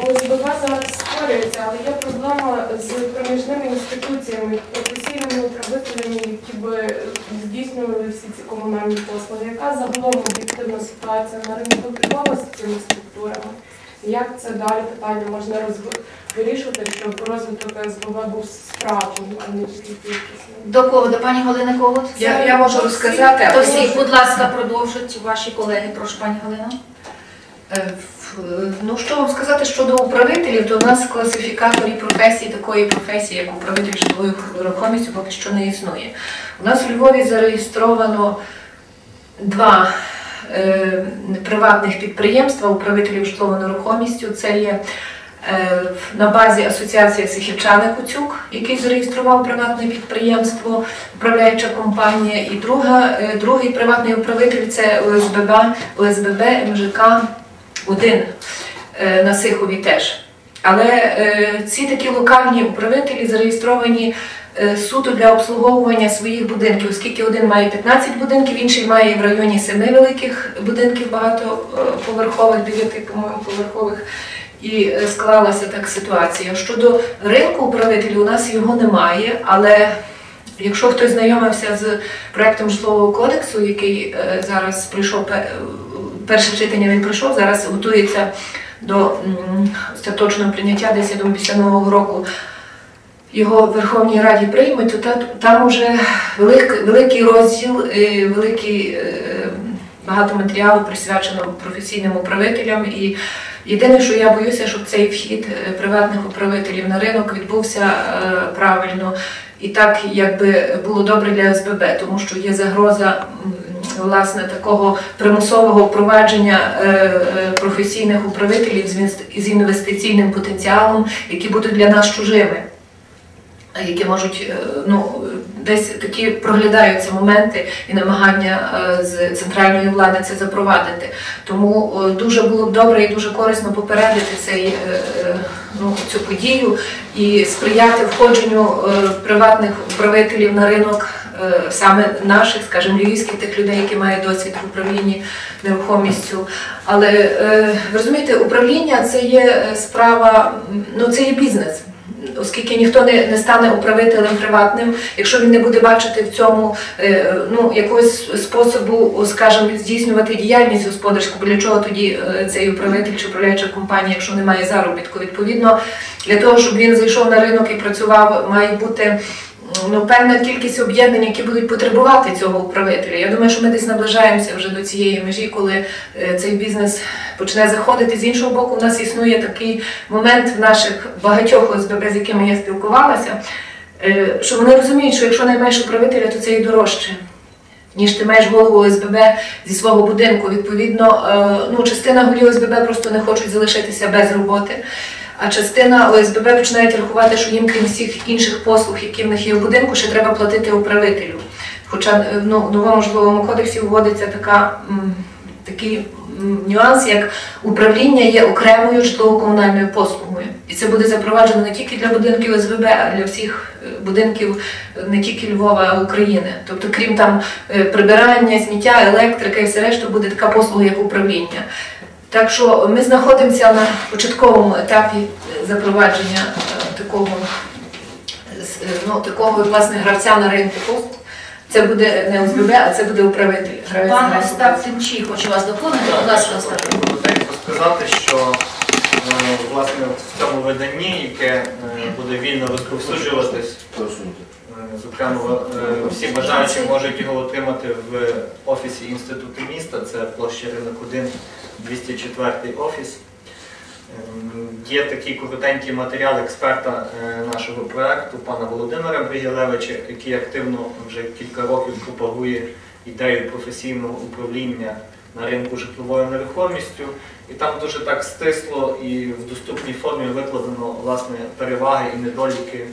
ОСББ зараз створюється, але є проблема з проміжними інституціями, професійними управителями, які би здійснювали всі ці комунальні послуги. Яка загалом об'єктивна ситуація на ринку Львова з цими структурами? Як це далі питання можна вирішувати, щоб розвиток ОСББ був справжнім, а не тільки кількісним? До кого? До пані Галини Когут? Я, я можу розказати, До всіх, будь ласка, продовжують ваші колеги. Прошу, пані Галина. Ну що вам сказати щодо управителів, то у нас в класифікаторі професії такої професії, як управитель житловою нерухомістю, поки що не існує. У нас у Львові зареєстровано два е, приватних підприємства управителів житловою нерухомістю. Це є е, на базі Асоціація Сихівчани Куцюк, який зареєстрував приватне підприємство, управляюча компанія, і друга, е, другий приватний управитель це ОСББ, ОСББ МЖК 1 е, на Сихові теж. Але е, ці такі локальні управителі зареєстровані е, суто для обслуговування своїх будинків, оскільки один має 15 будинків, інший має в районі 7 великих будинків багатоповерхових, 9, по-моєму, поверхових. І склалася так ситуація. Щодо ринку управителів, у нас його немає, але якщо хтось знайомився з проектом житлового кодексу, який зараз прийшов перше читання, він пройшов, зараз готується до остаточного прийняття десь я думаю, після нового року. Його в Верховній Раді приймуть, то там вже велик, великий розділ, е, великий е, багато матеріалу присвячено професійним управителям. І єдине, що я боюся, щоб цей вхід е, приватних управителів на ринок відбувся правильно і так, якби було добре для СББ, тому що є загроза. Власне, такого примусового впровадження е, е, професійних управителів з інвестиційним потенціалом, які будуть для нас чужими які можуть е, ну десь такі проглядаються моменти і намагання з центральної влади це запровадити. Тому дуже було б добре і дуже корисно попередити цей ну цю подію і сприяти входженню приватних управителів на ринок. Е, Саме наших, скажімо, львівських тих людей, які мають досвід в управлінні нерухомістю. Але е, ви розумієте, управління це є е, справа, ну це є бізнес оскільки ніхто не, не стане управителем приватним, якщо він не буде бачити в цьому ну, якогось способу, скажімо, здійснювати діяльність господарську, для чого тоді цей управитель чи управляюча компанія, якщо немає заробітку. Відповідно, для того, щоб він зайшов на ринок і працював, має бути. Ну, певна кількість об'єднань, які будуть потребувати цього управителя. Я думаю, що ми десь наближаємося вже до цієї межі, коли е, цей бізнес почне заходити. З іншого боку, у нас існує такий момент в наших багатьох ОСББ, з якими я спілкувалася, е, що вони розуміють, що якщо наймаєш управителя, то це і дорожче. Ніж ти маєш голову ОСББ зі свого будинку. Відповідно, е, ну, частина голів ОСББ просто не хочуть залишитися без роботи. А частина ОСББ починають рахувати, що їм крім всіх інших послуг, які в них є в будинку, ще треба платити управителю. Хоча е, ну, в новому житловому кодексі вводиться така, м, такий м, нюанс, як управління є окремою житлово-комунальною послугою. І це буде запроваджено не тільки для будинків ОСББ, а для всіх е, будинків е, не тільки Львова, а України. Тобто, крім там прибирання, сміття, електрика і все решта, буде така послуга, як управління. Так що ми знаходимося на початковому етапі е, запровадження е, такого, е, ну, такого власне гравця на ринку послуг. Це буде не ОСББ, а це буде управитель. гравець на Пан ринку Остап Тимчій хоче вас доповнити. Будь ласка, Остап. Коротенько сказати, що власне в цьому виданні, яке буде вільно розповсюджуватись, зокрема е, всі бажаючі можуть його отримати в офісі інституту міста. Це площа ринок 1, 204 офіс. Ем, Є такий коротенький матеріал експерта е, нашого проекту, пана Володимира Бригілевича, який активно вже кілька років пропагує ідею професійного управління на ринку житловою нерухомістю. І там дуже так стисло і в доступній формі викладено власне переваги і недоліки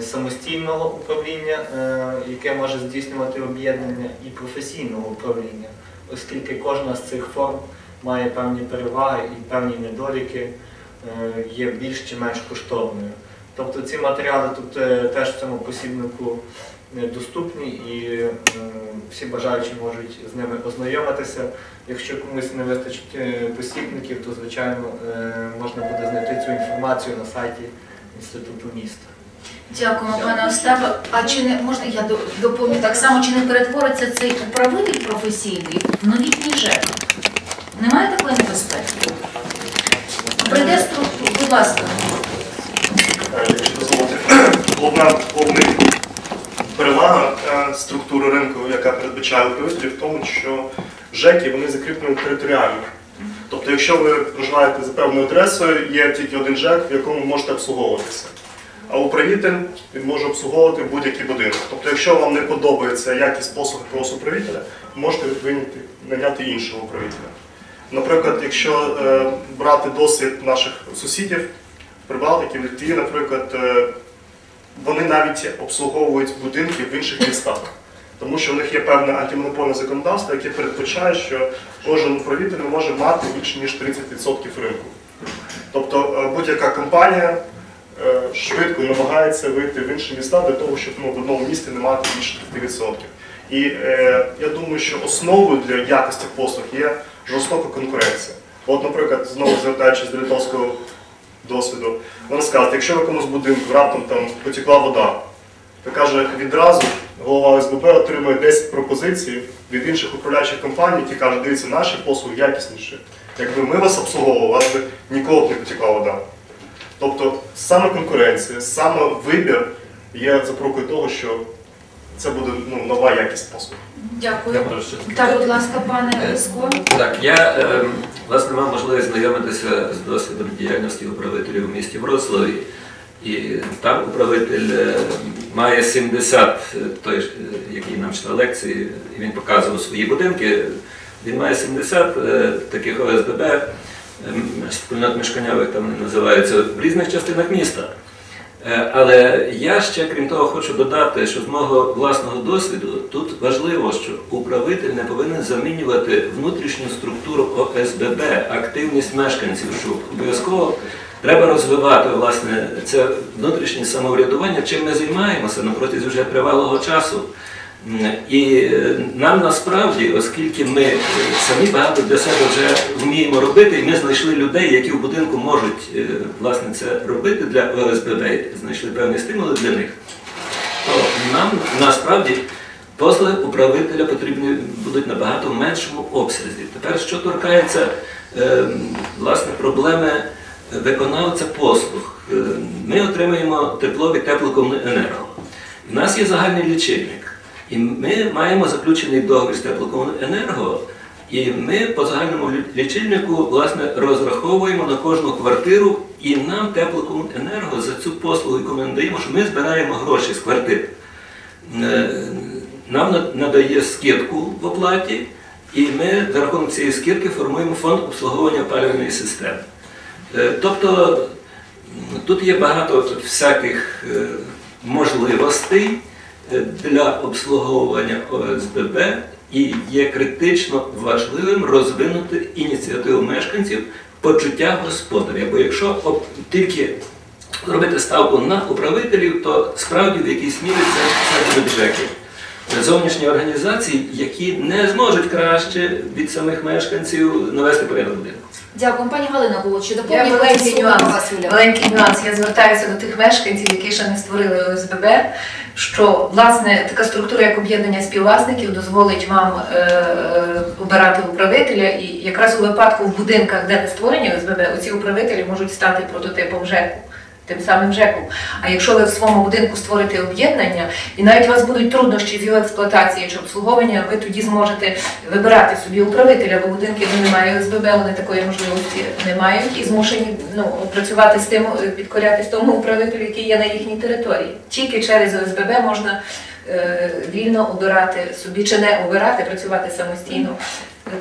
самостійного управління, е, яке може здійснювати об'єднання, і професійного управління, оскільки кожна з цих форм має певні переваги і певні недоліки е, є більш чи менш коштовною. Тобто ці матеріали тут е, теж в цьому посібнику е, доступні і е, всі бажаючі можуть з ними ознайомитися. Якщо комусь не вистачить е, посібників, то звичайно е, можна буде знайти цю інформацію на сайті інституту міста. Дякуємо, пане Остапе. А чи не можна я до- доповню так само, чи не перетвориться цей управитель професійний в новітній ЖЕК? Немає такої небезпеки? Прийде структура, будь ласка. Якщо дозволити. Головна головна перевага е, структури ринку, яка передбачає управителів, в тому, що ЖЕКи вони закріплені територіально. Тобто, якщо ви проживаєте за певною адресою, є тільки один ЖЕК, в якому можете обслуговуватися. А управитель він може обслуговувати будь-який будинок. Тобто, якщо вам не подобається якість послуг якогось управителя, можете виняти, наняти іншого управителя. Наприклад, якщо е, брати досвід наших сусідів, Прибалтики, Литві, наприклад, е, вони навіть обслуговують будинки в інших містах, тому що в них є певне антимонопольне законодавство, яке передбачає, що кожен управитель може мати більше ніж 30% ринку. Тобто е, будь-яка компанія швидко намагається вийти в інші міста для того, щоб ну, в одному місті не мати більше 5%. І е, я думаю, що основою для якості послуг є жорстока конкуренція. От, наприклад, знову звертаючись до литовського досвіду, вона скаже, якщо в якомусь будинку раптом там потекла вода, то каже, відразу голова ОСББ отримує 10 пропозицій від інших управляючих компаній, які кажуть, дивіться, наші послуги якісніші. Якби ми вас обслуговували, у вас би ніколи б не потекла вода. Тобто саме конкуренція, саме вибір є запорукою того, що це буде ну, нова якість послуг. Дякую. Я прошу. Так, будь ласка, пане Лиско. Так, я ем, власне мав можливість знайомитися з досвідом діяльності управителів у місті Вроцлаві. І там управитель е, має 70, е, той, е, який нам читав лекції, і він показував свої будинки. Він має 70 е, таких ОСББ, спільнот мешканявих там називаються, в різних частинах міста. Е, Але я ще, крім того, хочу додати, що з мого власного досвіду тут важливо, що управитель не повинен замінювати внутрішню структуру ОСББ, активність мешканців, що обов'язково треба розвивати власне це внутрішнє самоврядування, чим ми займаємося на протязі вже тривалого часу. І е, нам насправді, оскільки ми самі багато для себе вже вміємо робити, і ми знайшли людей, які в будинку можуть е, власне це робити для ОСББ, знайшли певні стимули для них, то нам насправді послуги управителя потрібні будуть набагато в меншому обсязі. Тепер, що торкається е, власне проблеми виконавця послуг, ми отримуємо тепло від теплокомуненерго. У нас є загальний лічильник. І ми маємо заключений договір з теплокомуненерго, і ми по загальному лічильнику власне розраховуємо на кожну квартиру, і нам теплокомуненерго за цю послугу, яку ми надаємо, що ми збираємо гроші з квартир. Е, Нам надає скидку в оплаті, і ми за рахунок цієї скидки формуємо фонд обслуговування опалювальної системи. Е, Тобто тут є багато всяких е, можливостей для обслуговування ОСББ і є критично важливим розвинути ініціативу мешканців почуття господаря. Бо якщо тільки робити ставку на управителів, то справді в якійсь мірі це, будуть ЖЕКи. Зовнішні організації, які не зможуть краще від самих мешканців навести порядок будинку. Дякую, пані Галина було. Чи Я маленький нюанс. Маленький нюанс. Я звертаюся до тих мешканців, які ще не створили ОСББ, що власне така структура, як об'єднання співвласників, дозволить вам е, е, обирати управителя. І якраз у випадку в будинках, де не створені ОСББ, оці управителі можуть стати прототипом ЖЕКу. Тим самим ЖЕКом. А якщо ви в своєму будинку створите об'єднання, і навіть у вас будуть труднощі з його експлуатації чи обслуговування, ви тоді зможете вибирати собі управителя, бо будинки, де немає ОСББ, вони такої можливості не мають і змушені ну, працювати з тим, підкорятись тому управителю, який є на їхній території. Тільки через ОСББ можна е, вільно обирати собі чи не обирати, працювати самостійно.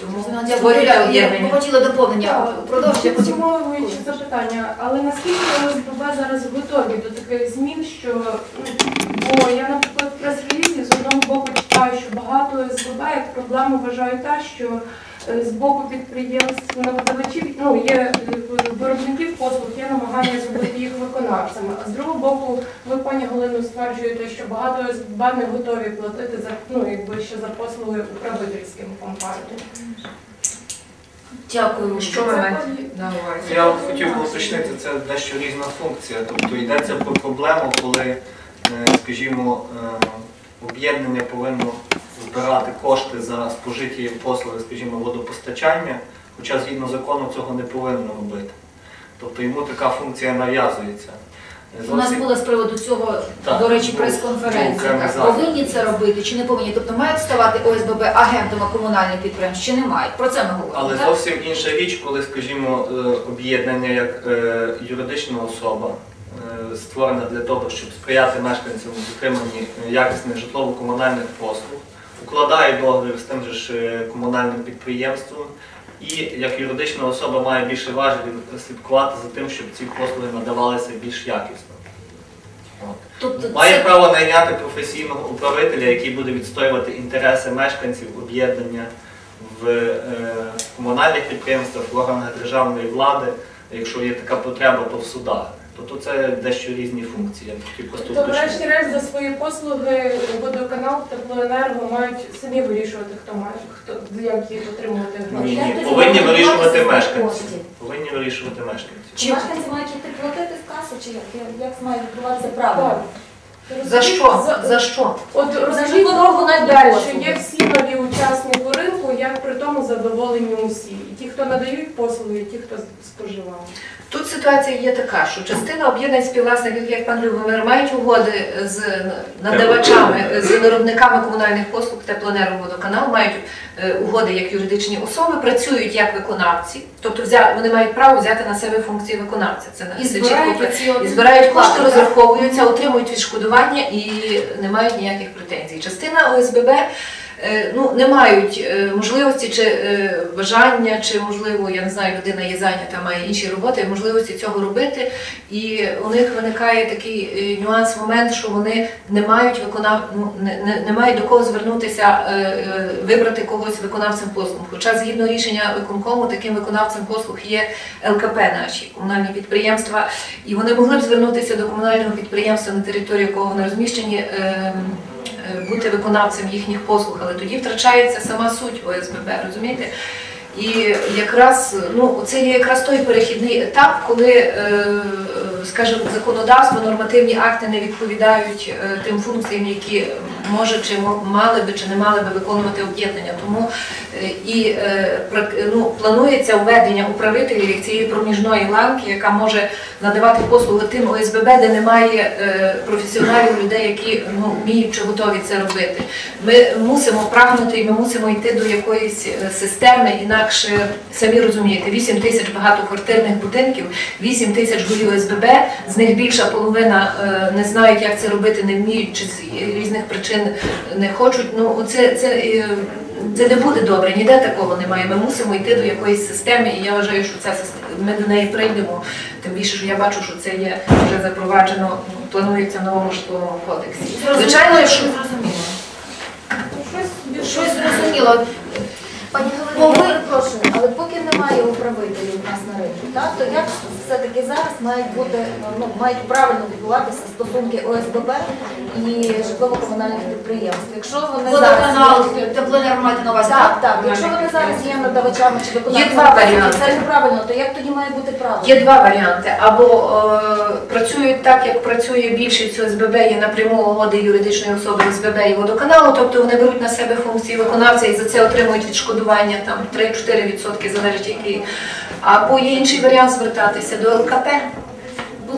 Тому Дякую. створюйте Я хотіла доповнення. Продовжуйте потім. Підсумовуючи запитання, але наскільки ОСББ зараз готові до таких змін, що ну, бо я, наприклад, в прес-релізі з одного боку читаю, що багато ОСББ як проблему вважають те, що з боку підприємств надавачів ну, є е, виробників послуг, є намагання зробити їх виконавцями. А з другого боку, ви, пані Галино, стверджуєте, що багато ОСББ не готові платити за ну, якби ще за послуги управительським компаніям. Дякую. Що ви маєте на увазі? Я хотів би уточнити, це дещо різна функція. Тобто йдеться про проблему, коли, е, скажімо, е, об'єднання повинно збирати кошти за спожиті послуги, скажімо, водопостачання, хоча згідно закону цього не повинно робити. Тобто йому така функція нав'язується. У нас була з приводу цього, Так, до речі, прес-конференція. Повинні це робити чи не повинні? Тобто мають ставати ОСББ агентами комунальних підприємств чи не мають? Про це ми говоримо. Але так? зовсім інша річ, коли, скажімо, е, об'єднання як е, юридична особа е, створена для того, щоб сприяти мешканцям в отриманні якісних житлово-комунальних послуг, укладає договір з тим же ж е, комунальним підприємством і як юридична особа має більше важелів слідкувати за тим, щоб ці послуги надавалися більш якісно. Тобто Має це право найняти професійного управителя, який буде відстоювати інтереси мешканців об'єднання в е, комунальних підприємствах, в органах державної влади, якщо є така потреба, то в судах. Тобто це дещо різні функції. То врешті-решт за свої послуги водоканал, теплоенерго мають самі вирішувати, хто має, хто як їх отримувати гроші. ні, тоді повинні вирішувати мешканці. Повинні вирішувати мешканці. Чи мешканці мають йти платити в касу, чи як, як має відбуватися правильно? За що? За- що? От розкажіть далі, що є всі нові учасники ринку, як при тому задоволені усі. І ті, хто надають послуги, і ті, хто споживає. Тут ситуація є така, що частина об'єднань співвласників, як пан Любомир, мають угоди з надавачами, з виробниками комунальних послуг теплоенерго водоканал, мають е, угоди як юридичні особи, працюють як виконавці, тобто вони мають право взяти на себе функції виконавця. Це і чітко збирають і збирають кошти, розраховуються, отримують відшкодування і не мають ніяких претензій. Частина ОСББ ну, не мають е, можливості чи е, бажання, чи можливо, я не знаю, людина є зайнята, має інші роботи, можливості цього робити. І у них виникає такий е, нюанс, момент, що вони не мають виконав... ну, не, не, мають до кого звернутися, е, е, вибрати когось виконавцем послуг. Хоча згідно рішення виконкому, таким виконавцем послуг є ЛКП наші комунальні підприємства, і вони могли б звернутися до комунального підприємства, на території якого вони розміщені, е, е, бути виконавцем їхніх послуг, але тоді втрачається сама суть ОСББ, розумієте? І якраз ну це є якраз той перехідний етап, коли, е, скажімо, законодавство, нормативні акти не відповідають е, тим функціям, які може чи мали би чи не мали би виконувати об'єднання. Тому е, і е, ну, планується введення управителів цієї проміжної ланки, яка може надавати послуги тим ОСББ, де немає е, професіоналів, людей, які ну, вміють чи готові це робити. Ми мусимо прагнути і ми мусимо йти до якоїсь системи, інакше самі розумієте, 8 тисяч багатоквартирних будинків, 8 тисяч голів ОСББ, з них більша половина не знають, як це робити, не вміють чи з різних причин не хочуть. Ну це, це, е, це не буде добре, ніде такого немає. Ми мусимо йти до якоїсь системи, і я вважаю, що ця система, ми до неї прийдемо. Тим більше, що я бачу, що це є вже запроваджено, ну, планується в новому житловому кодексі. Звичайно, що зрозуміло. Щось, зрозуміло. Пані Бо я перепрошую, але поки немає управителів у нас на ринку, так, то як все-таки зараз мають бути, ну, мають правильно відбуватися стосунки ОСББ і житлово-комунальних підприємств? Якщо вони Водоканал, зараз... теплоенерго маєте на увазі, Так, так. Якщо вони зараз є надавачами чи Є два варіанти. це неправильно, то як тоді має бути правильно? Є два варіанти. Або е, працюють так, як працює більшість ОСББ, є напряму угоди юридичної особи ОСББ і водоканалу, тобто вони беруть на себе функції виконавця і за це отримують відшкодування там 3-4% залежить який. Або є інший варіант звертатися до ЛКП.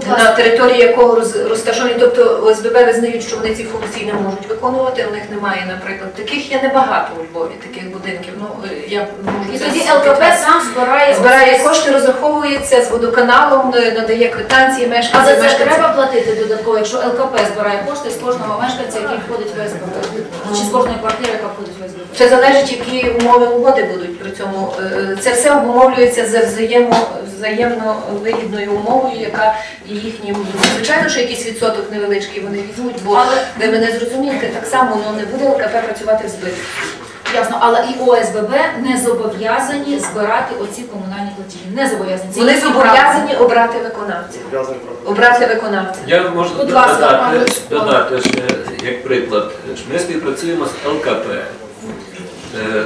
На території якого роз- розташовані, тобто ОСББ визнають, що вони ці функції не можуть виконувати. У них немає, наприклад, таких є небагато у Львові, таких будинків. Ну е, я можу І тоді. ЛКП сам збирає збирає кошти, розраховується з водоканалом, е, надає квитанції мешканцям. за це мешканцям. треба платити додатково, якщо ЛКП збирає кошти з кожного мешканця, який входить в ОСББ, чи з кожної квартири, яка входить в ОСББ. Це залежить, які умови угоди будуть при цьому. Е, Це все обумовлюється за взаємо, взаємно вигідною умовою, яка і їхнім. Звичайно, що якийсь відсоток невеличкий вони візьмуть, бо Але ви мене зрозумієте, так само воно не буде ЛКП працювати в збиток. ясно, але і ОСББ не зобов'язані збирати оці комунальні платежі. Не зобов'язані. Вони зобов'язані обрати виконавця. Обрати виконавця. Я можу Будь ласка, додати, додати ще, як приклад, що ми співпрацюємо з ЛКП. Е,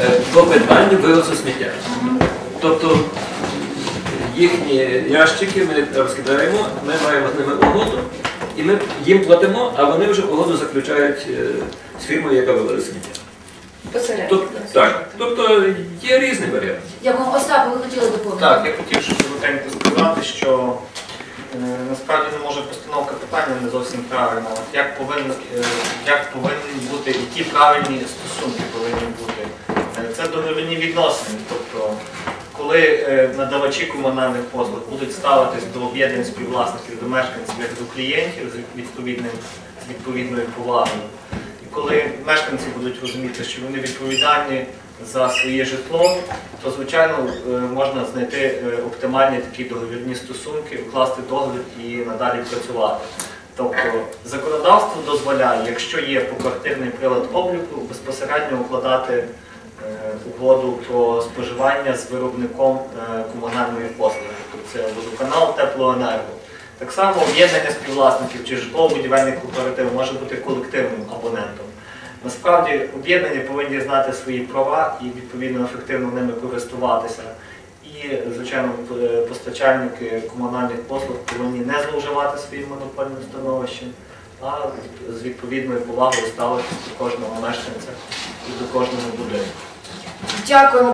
е, по питанню вивозу сміття. Тобто їхні ящики ми розкидаємо, ми маємо з ними угоду, і ми їм платимо, а вони вже угоду заключають е, з фірмою, яка вивозить сміття. Посередньо. Тобто, так, тобто є різні варіанти. Дякую. Остап, ви хотіли доповнити? Так, я хотів ще коротенько сказати, що е, насправді не може постановка питання не зовсім правильна. От як повинен, е, як повинні бути, які правильні стосунки повинні бути. Е, Це договірні відносини. Тобто, коли е, надавачі комунальних послуг будуть ставитись до об'єднань співвласників, до мешканців як до клієнтів з відповідним відповідною повагою. І коли мешканці будуть розуміти, що вони відповідальні за своє житло, то звичайно е, можна знайти е, оптимальні такі договірні стосунки, укласти договір і надалі працювати. Тобто законодавство дозволяє, якщо є поквартирний прилад обліку, безпосередньо укладати угоду про споживання з виробником е, комунальної послуги, тобто це водоканал, теплоенерго. Так само об'єднання співвласників чи житлово-будівельний кооператив може бути колективним абонентом. Насправді об'єднання повинні знати свої права і відповідно ефективно ними користуватися. І, звичайно, постачальники комунальних послуг повинні не зловживати своїм монопольним становищем, а з відповідною повагою ставитися до кожного мешканця і до кожного будинку. Дякуємо.